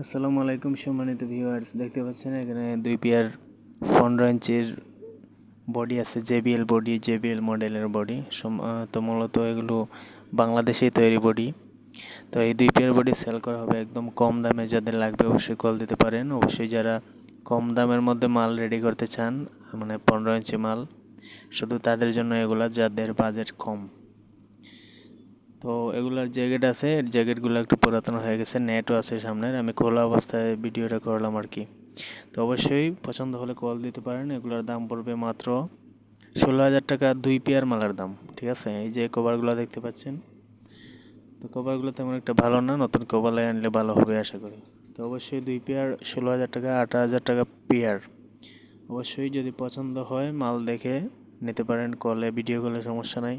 আসসালামু আলাইকুম সম্মানিত ভিউয়ার্স দেখতে পাচ্ছেন এখানে দুই পেয়ার পনেরো ইঞ্চির বডি আছে জেবিএল বডি জেবিএল মডেলের বডি তো মূলত এগুলো বাংলাদেশেই তৈরি বডি তো এই দুই পেয়ার বডি সেল করা হবে একদম কম দামে, যাদের লাগবে অবশ্যই কল দিতে পারেন। অবশ্যই যারা কম দামের মধ্যে মাল রেডি করতে চান মানে পনেরো ইঞ্চি মাল, শুধু তাদের জন্য এগুলা, যাদের বাজেট কম। তো এগুলার জ্যাকেট আছে জ্যাকেটগুলো একটু পুরাতন হয়ে গেছে নেটও আছে সামনের। আমি খোলা অবস্থায় ভিডিওটা করলাম আর কি। তো অবশ্যই পছন্দ হলে কল দিতে পারেন, এগুলোর দাম পড়বে মাত্র ষোলো হাজার টাকা দুই পেয়ার মালার দাম, ঠিক আছে? এই যে কভারগুলো দেখতে পাচ্ছেন। তো কভারগুলো তেমন একটা ভালো না, নতুন কভার আনলে ভালো হবে আশা করি। তো অবশ্যই দুই পেয়ার ষোলো হাজার টাকা আট হাজার টাকা পেয়ার অবশ্যই যদি পছন্দ হয়, মাল দেখে নিতে পারেন কলে ভিডিও কলে সমস্যা নাই।